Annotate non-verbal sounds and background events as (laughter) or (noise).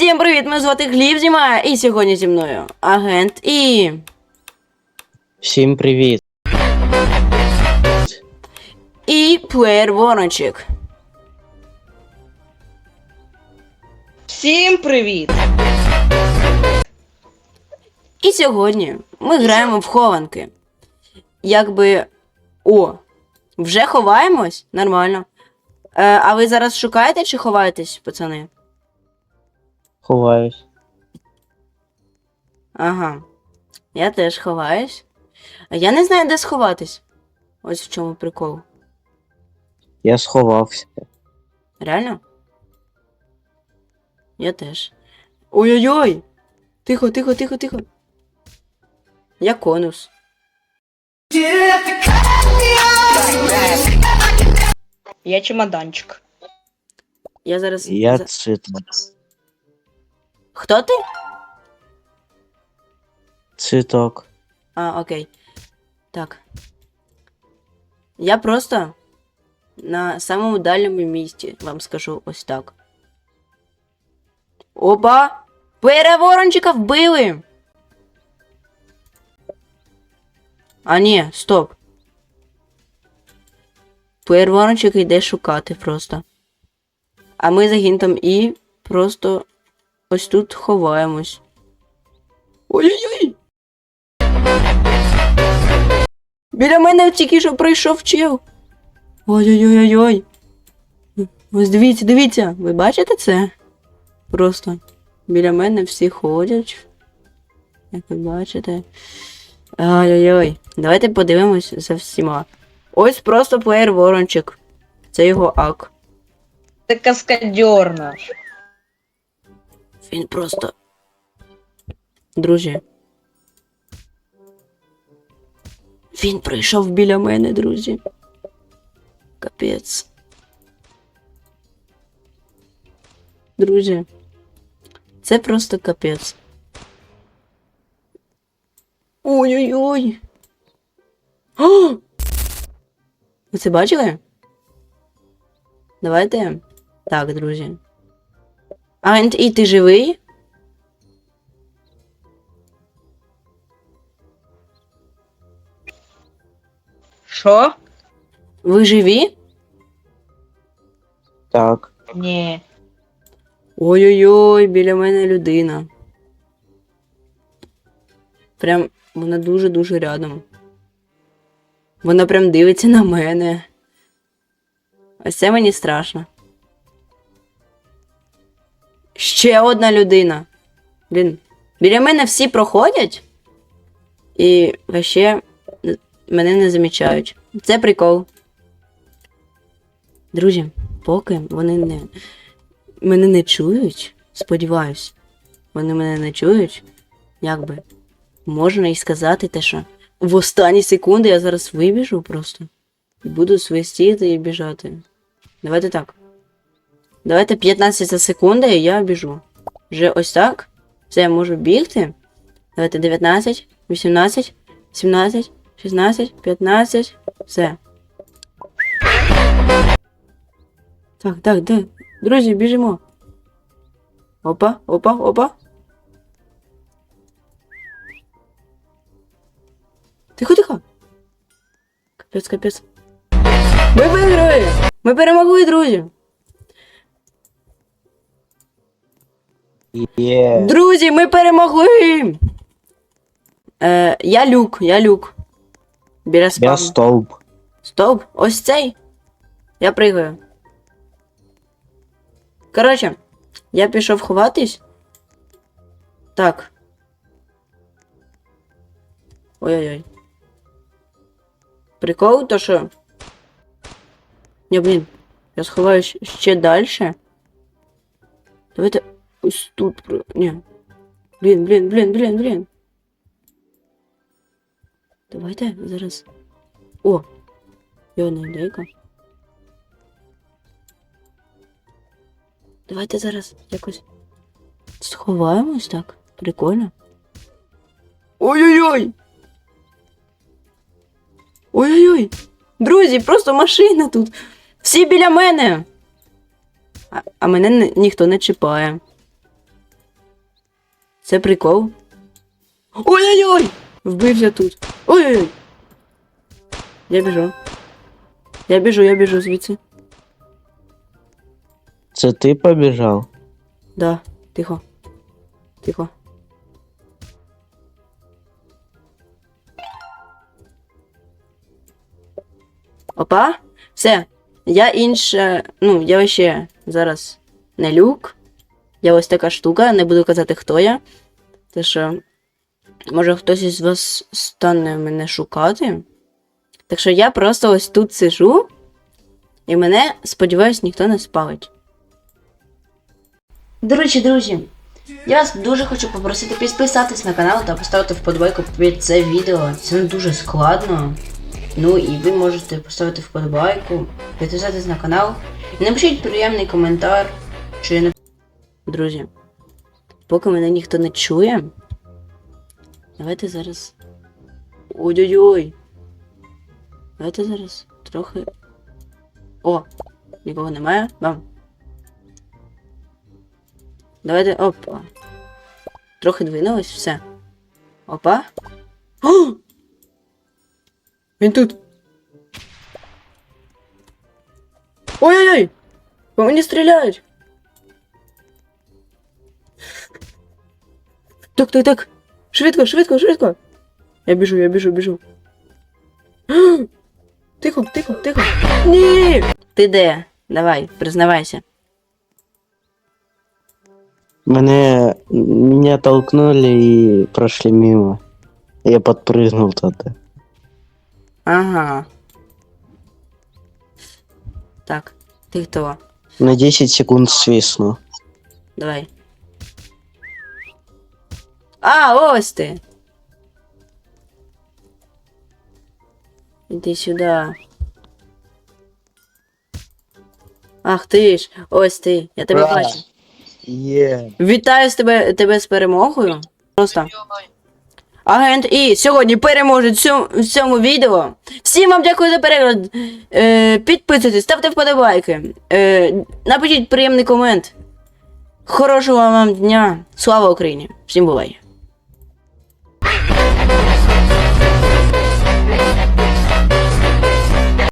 Всім привіт! Мене звати Гліб знімає, і сьогодні зі мною агент і. Всім привіт. і плеєр Ворончик. Всім привіт! І сьогодні ми граємо в хованки. Якби. О! Вже ховаємось? Нормально. Е, а ви зараз шукаєте чи ховаєтесь, пацани? Ховаюсь. Ага. Я теж ховаюсь. А я не знаю, де сховатись. Ось в чому прикол. Я сховався. Реально? Я теж. Ой-ой-ой! Тихо, тихо, тихо, тихо. Я конус. Я чемоданчик. Я зараз. Я циток. Хто ти? Циток. А, окей. Так. Я просто на самому дальньому місці вам скажу ось так. Опа! Переворончика вбили! А ні, стоп. Переворончик йде шукати просто. А ми за гінтом і просто ось тут ховаємось. Ой-ой-ой! Біля мене тільки що прийшов чел. Ой-ой-ой-ой. Ось дивіться, дивіться, ви бачите це? Просто біля мене всі ходять. Як ви бачите. Ой-ой-ой. Давайте подивимось за всіма. Ось просто плеєр Ворончик. Це його ак. Ти каскадер наш. Він просто. Друзі. Він прийшов біля мене, друзі. Капець. Друзі. Це просто капець. Ой-ой-ой. Ви це бачили? Давайте. Так, друзі. Агент, і ти живий? Що? Ви живі? Так. Ні. Ой-ой-ой, біля мене людина. Прям вона дуже-дуже рядом. Вона прям дивиться на мене. Ось це мені страшно. Ще одна людина. Блін. Біля мене всі проходять. І ще мене не замічають. Це прикол. Друзі, поки вони не мене не чують, сподіваюсь, вони мене не чують, якби можна і сказати те, що в останні секунди я зараз вибіжу просто і буду свистіти і біжати. Давайте так. Давайте 15 секунди і я біжу. Вже ось так. Все, я можу бігти. Давайте 19, 18, 17, 16, 15. Все. Так, так, де? Друзі, біжимо. Опа, опа, опа. Тихо, тихо. Капець, капець. Ми виграли! Ми перемогли, друзі! Є. Друзі, ми перемогли! Е, я люк, я люк. Біля Я спавну. стовп. Ось цей. Я пригаю. Коротше, я пішов ховатись. Так. Ой-ой-ой. Прикол, то що. Ні, блін. Я сховаюсь ще далі. Давайте ось тут. Ні. Блін, блін, блін, блін, блін. Давайте зараз. О, Йона ідейка. Давайте зараз якось сховаємось так. Прикольно. Ой-ой-ой! Ой-ой-ой! Друзі, просто машина тут. Всі біля мене. А, а мене ніхто не чіпає. Це прикол. Ой-ой-ой! Вбився тут. Ой-ой-ой! Я біжу. Я біжу, я біжу звідси. Це ти побіжав? Да, тихо. Тихо. Опа, все. Я інше. Ну, я ще зараз не люк. Я ось така штука, не буду казати, хто я. Те що. Може хтось із вас стане мене шукати. Так що я просто ось тут сижу, і мене, сподіваюсь, ніхто не спалить. До речі, друзі, я вас дуже хочу попросити підписатись на канал та поставити вподобайку під це відео. Це не дуже складно. Ну і ви можете поставити вподобайку, підписатись на канал. І напишіть приємний коментар, чи. Друзі, поки мене ніхто не чує. Давайте зараз. Ой-ой-ой. Давайте зараз трохи. О! Нікого немає. Вам. Давайте. Опа. Трохи двинулось, все. Опа. О! Він тут. Ой-ой-ой! По мені стріляють. Так, так, так. Швидко, швидко, швидко. Я біжу, я біжу, біжу. (gasps) Тихо, тихо, тихо. Ні! Ти де? Давай, признавайся. Мене меня толкнули и прошли мимо. Я подпрыгнул тогда. Ага. Так, ти хто? На 10 секунд свистну. Давай. А, ось ти. Іди сюди. Ах ти ж, ось ти. Я тебе Ура. бачу. Є. Вітаю з тебе, тебе з перемогою. Просто. Агент І сьогодні переможе в цьому, в цьому відео. Всім вам дякую за перегляд. Е, підписуйтесь, ставте вподобайки. Е, напишіть приємний комент. Хорошого вам дня. Слава Україні! Всім бувай!